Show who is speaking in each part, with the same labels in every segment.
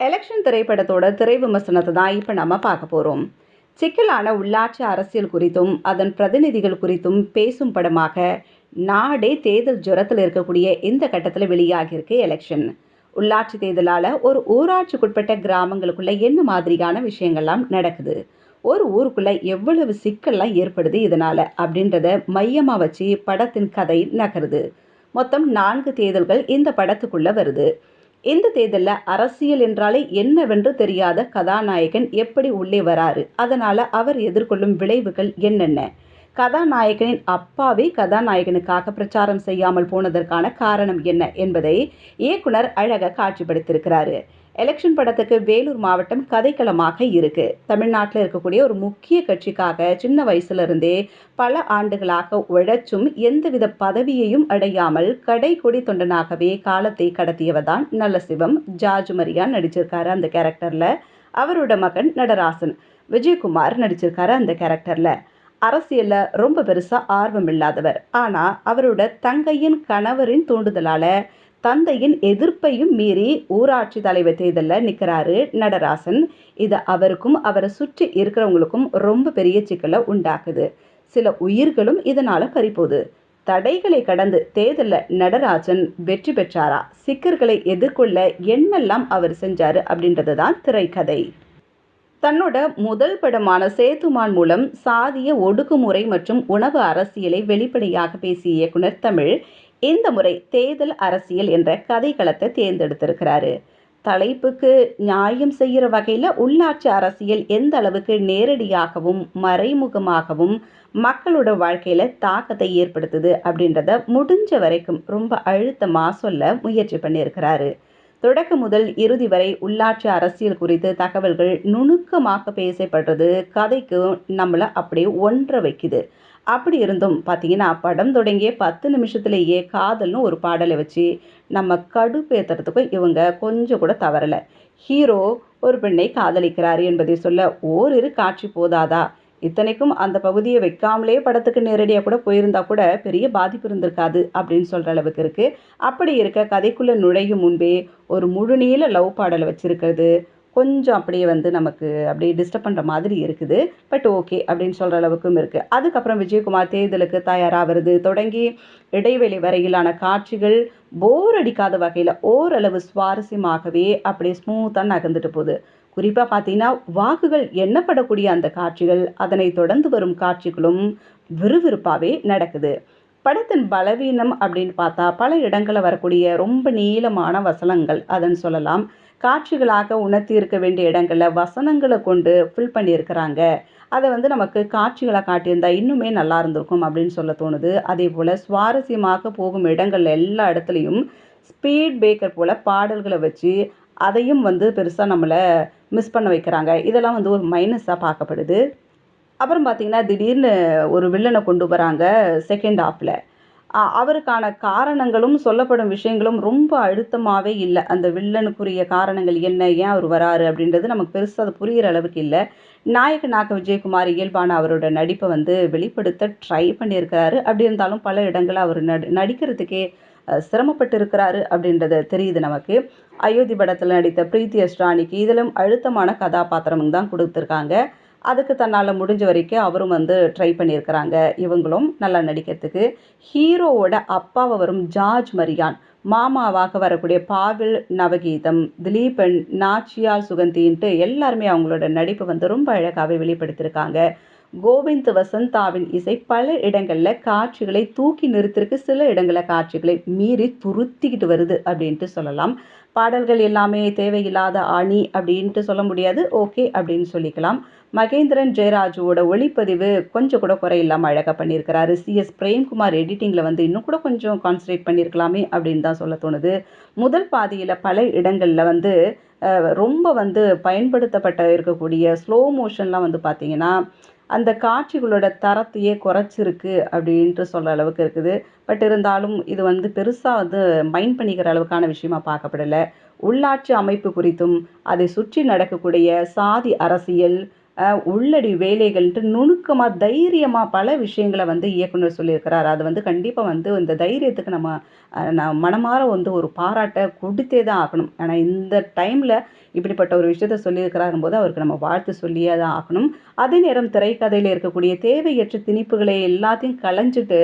Speaker 1: Election திரைப்படத்தோட திரை விமர்சனத்தை தான் இப்போ நம்ம பார்க்க போகிறோம் சிக்கலான உள்ளாட்சி அரசியல் குறித்தும் அதன் பிரதிநிதிகள் குறித்தும் பேசும் படமாக நாடே தேர்தல் ஜுரத்தில் இருக்கக்கூடிய இந்த கட்டத்தில் வெளியாகியிருக்கு எலெக்ஷன் உள்ளாட்சி தேர்தலால் ஒரு ஊராட்சிக்குட்பட்ட கிராமங்களுக்குள்ளே என்ன மாதிரியான விஷயங்கள்லாம் நடக்குது? ஒரு ஊருக்குள்ளே எவ்வளவு சிக்கல்லாம் ஏற்படுது இதனால் அப்படின்றத மையமாக வச்சு படத்தின் கதை நகருது. மொத்தம் நான்கு தேர்தல்கள் இந்த படத்துக்குள்ளே வருது. இந்த தேர்தலில் அரசியல் என்றாலே என்னவென்று தெரியாத கதாநாயகன் எப்படி உள்ளே வராரு? அதனால் அவர் எதிர்கொள்ளும் விளைவுகள் என்னென்ன? கதாநாயகனின் அப்பாவே கதாநாயகனுக்காக பிரச்சாரம் செய்யாமல் போனதற்கான காரணம் என்ன என்பதை இயக்குனர் அழக காட்சிப்படுத்தியிருக்கிறாரு. எலெக்ஷன் படத்துக்கு வேலூர் மாவட்டம் கதைக்களமாக இருக்கு. தமிழ்நாட்டில் இருக்கக்கூடிய ஒரு முக்கிய கட்சிக்காக சின்ன வயசுல இருந்தே பல ஆண்டுகளாக உழைச்சும் எந்தவித பதவியையும் அடையாமல் கடை கொடி தொண்டனாகவே காலத்தை கடத்தியவர் தான் நல்ல சிவம் ஜார்ஜ் மரியா நடிச்சிருக்காரு அந்த கேரக்டர்ல. அவரோட மகன் நடராசன். விஜயகுமார் நடிச்சிருக்காரு அந்த கேரக்டர்ல. அரசியலில் ரொம்ப பெருசாக ஆர்வம் இல்லாதவர். ஆனால் அவரோட தங்கையின் கணவரின் தூண்டுதலால் தந்தையின் எதிர்ப்பையும் மீறி ஊராட்சி தலைவர் தேர்தலில் நிற்கிறாரு நடராசன். இது அவருக்கும் அவரை சுற்றி இருக்கிறவங்களுக்கும் ரொம்ப பெரிய சிக்கலை உண்டாக்குது. சில உயிர்களும் இதனால் பறிப்போகுது தடைகளை கடந்து தேர்தலில் நடராஜன் வெற்றி பெற்றாரா? சிக்கர்களை எதிர்கொள்ள என்னெல்லாம் அவர் செஞ்சார் அப்படின்றது தான் திரைக்கதை. தன்னோட முதல் படமான சேத்துமான் மூலம் சாதிய ஒடுக்குமுறை மற்றும் உணவு அரசியலை வெளிப்படையாக பேசிய இயக்குனர் தமிழ் இந்த முறை தேர்தல் அரசியல் என்ற கதைக்களத்தை தேர்ந்தெடுத்திருக்கிறாரு. தலைப்புக்கு நியாயம் செய்கிற வகையில் உள்ளாட்சி அரசியல் எந்த அளவுக்கு நேரடியாகவும் மறைமுகமாகவும் மக்களோட வாழ்க்கையில் தாக்கத்தை ஏற்படுத்துது அப்படின்றத முடிஞ்ச வரைக்கும் ரொம்ப அழுத்தமாக சொல்ல முயற்சி பண்ணியிருக்கிறாரு. தொடக்க முதல் இறுதி வரை உள்ளாட்சி அரசியல் குறித்து தகவல்கள் நுணுக்கமாக பேசப்படுறது கதைக்கு நம்மளை அப்படியே ஒன்றை வைக்குது. அப்படி இருந்தும் பார்த்தீங்கன்னா படம் தொடங்கிய பத்து நிமிஷத்துலேயே காதல்னு ஒரு பாடலை வச்சு நம்ம கடுப்பேற்றுறதுக்கும் இவங்க கொஞ்சம் கூட தவறலை. ஹீரோ ஒரு பெண்ணை காதலிக்கிறார் என்பதை சொல்ல ஓரிரு காட்சி போதாதா? இத்தனைக்கும் அந்த பகுதியை வைக்காமலே படத்துக்கு நேரடியாக கூட போயிருந்தா கூட பெரிய பாதிப்பு இருந்திருக்காது அப்படின்னு சொல்கிற அளவுக்கு இருக்குது அப்படி இருக்க கதைக்குள்ளே நுழையும் முன்பே ஒரு முழுநீள லவ் பாடலை வச்சுருக்கிறது. கொஞ்சம் அப்படியே வந்து நமக்கு அப்படியே டிஸ்டர்ப் பண்ணுற மாதிரி இருக்குது. பட் ஓகே அப்படின்னு சொல்கிற அளவுக்கும் இருக்குது அதுக்கப்புறம் விஜயகுமார் தேர்தலுக்கு தயாராகிறது. தொடங்கி இடைவெளி வரையிலான காட்சிகள் போர் அடிக்காத வகையில் ஓரளவு சுவாரஸ்யமாகவே அப்படியே ஸ்மூத்தாக நகர்ந்துட்டு போகுது. குறிப்பாக பார்த்தீங்கன்னா வாக்குகள் எண்ணப்படக்கூடிய அந்த காட்சிகள் அதனை தொடர்ந்து வரும் காட்சிகளும் விறுவிறுப்பாகவே நடக்குது. படத்தின் பலவீனம் அப்படின்னு பார்த்தா பல இடங்களில் வரக்கூடிய ரொம்ப நீளமான வசனங்கள் அதன்னு சொல்லலாம். காட்சிகளாக உணர்த்தி இருக்க வேண்டிய இடங்களில் வசனங்களை கொண்டு ஃபில் பண்ணியிருக்கிறாங்க. அதை வந்து நமக்கு காட்சிகளாக காட்டியிருந்தா இன்னுமே நல்லா இருந்திருக்கும் அப்படின்னு சொல்ல தோணுது. அதே போல் சுவாரஸ்யமாக போகும் இடங்கள் எல்லா இடத்துலையும் ஸ்பீட் பேக்கர் போல் பாடல்களை வச்சு அதையும் வந்து பெருசாக நம்மளை மிஸ் பண்ண வைக்கிறாங்க. இதெல்லாம் வந்து ஒரு மைனஸாக பார்க்கப்படுது. அப்புறம் பார்த்திங்கன்னா திடீர்னு ஒரு வில்லனை கொண்டு வராங்க செகண்ட் ஆஃபில் அவருக்கான காரணங்களும் சொல்லப்படும் விஷயங்களும் ரொம்ப அழுத்தமாகவே இல்லை. அந்த வில்லனுக்குரிய காரணங்கள் என்ன ஏன் அவர் வராரு அப்படின்றது நமக்கு பெருசாக அது புரிகிற அளவுக்கு இல்லை. நாயகனாக விஜயகுமார் இயல்பான அவரோட நடிப்பை வந்து வெளிப்படுத்த ட்ரை பண்ணியிருக்கிறாரு. அப்படி இருந்தாலும் பல இடங்களில் அவர் நடிக்கிறதுக்கே சிரமப்பட்டு இருக்கிறாரு அப்படின்றது தெரியுது நமக்கு. அயோத்தி படத்தில் நடித்த பிரீத்தி அஸ்ரானிக்கு இதிலும் அழுத்தமான கதாபாத்திரம் தான் கொடுத்துருக்காங்க. அதுக்கு தன்னால் முடிஞ்ச வரைக்கும் அவரும் வந்து ட்ரை பண்ணியிருக்கிறாங்க இவங்களும் நல்லா நடிக்கிறதுக்கு. ஹீரோவோட அப்பாவை வரும் ஜார்ஜ் மரியான் மாமாவாக வரக்கூடிய பாவில் நவகீதம் திலீபன் நாச்சியால் சுகந்தின்ட்டு எல்லாருமே அவங்களோட நடிப்பு வந்து ரொம்ப அழகாகவே வெளிப்படுத்தியிருக்காங்க. கோவிந்த் வசந்தாவின் இசை பல இடங்களில் காட்சிகளை தூக்கி நிறுத்திருக்கு. சில இடங்களில் காட்சிகளை மீறி துருத்திக்கிட்டு வருது அப்படின்ட்டு சொல்லலாம். பாடல்கள் எல்லாமே தேவையில்லாத அணி அப்படின்ட்டு சொல்ல முடியாது. ஓகே அப்படின்னு சொல்லிக்கலாம். மகேந்திரன் ஜெயராஜுவோட ஒளிப்பதிவு கொஞ்சம் கூட குறை இல்லாமல் அழகாக பண்ணியிருக்கிறாரு. சிஎஸ் பிரேம்குமார் எடிட்டிங்கில் வந்து இன்னும் கூட கொஞ்சம் கான்சன்ட்ரேட் பண்ணியிருக்கலாமே அப்படின்னு தான் சொல்ல தோணுது. முதல் பாதியில் பல இடங்களில் வந்து ரொம்ப வந்து பயன்படுத்தப்பட்ட இருக்கக்கூடிய ஸ்லோ மோஷன்லாம் வந்து பார்த்திங்கன்னா அந்த காட்சிகளோட தரத்தையே குறைச்சிருக்கு அப்படின்ட்டு சொல்கிற அளவுக்கு இருக்குது. பட் இருந்தாலும் இது வந்து பெருசாக வந்து மைண்ட் பண்ணிக்கிற அளவுக்கான விஷயமா பார்க்கப்படலை. உள்ளாட்சி அமைப்பு குறித்தும் அதை சுற்றி நடக்கக்கூடிய சாதி அரசியல் உள்ளடி வேலைகள்ட்டு நுணுக்கமாக தைரியமாக பல விஷயங்களை வந்து இயக்குனர் சொல்லியிருக்கிறார். அது வந்து கண்டிப்பாக வந்து இந்த தைரியத்துக்கு நம்ம நான் மனமார வந்து ஒரு பாராட்டை கொடுத்தே தான் ஆகணும். ஆனால் இந்த டைமில் இப்படிப்பட்ட ஒரு விஷயத்த சொல்லியிருக்கிறாரும் போது அவருக்கு நம்ம வாழ்த்து சொல்லியே தான் ஆகணும். அதே நேரம் திரைக்கதையில் இருக்கக்கூடிய தேவையற்ற திணிப்புகளை எல்லாத்தையும் களைஞ்சிட்டு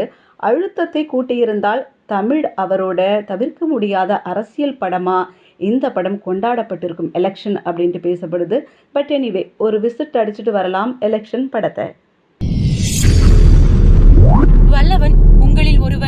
Speaker 1: அழுத்தத்தை கூட்டியிருந்தால் தமிழ் அவரோட தவிர்க்க முடியாத அரசியல் படமாக இந்த படம் கொண்டாடப்பட்டிருக்கும் எலெக்ஷன் அப்படின்ட்டு பேசப்படுது. பட் எனிவே ஒரு விசிட் அடிச்சுட்டு வரலாம் எலெக்ஷன் படத்தை.
Speaker 2: வல்லவன் உங்களில் ஒரு